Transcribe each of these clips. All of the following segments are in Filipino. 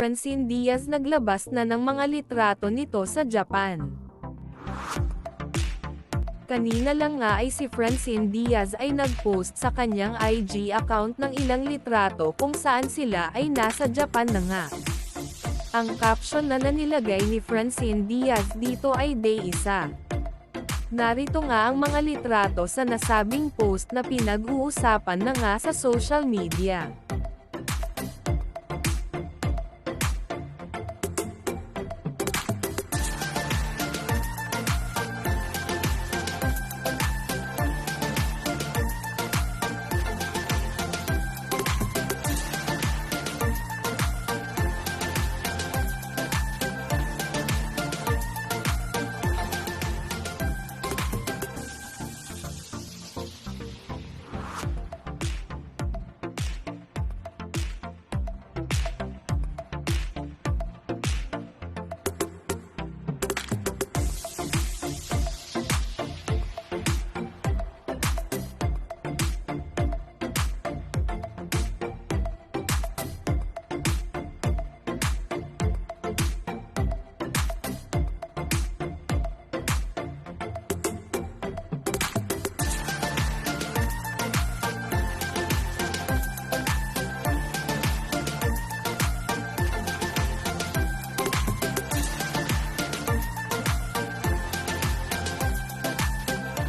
Francine Diaz naglabas na ng mga litrato nito sa Japan. Kanina lang nga ay si Francine Diaz ay nag-post sa kanyang IG account ng ilang litrato kung saan sila ay nasa Japan na nga. Ang caption na nanilagay ni Francine Diaz dito ay day 1. Narito nga ang mga litrato sa nasabing post na pinag-uusapan na nga sa social media.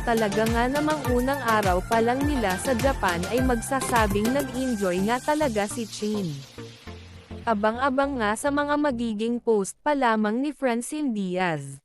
Talaga nga namang unang araw pa lang nila sa Japan ay magsasabing nag-enjoy nga talaga si Chin. Abang-abang nga sa mga magiging post pa lamang ni Francine Diaz.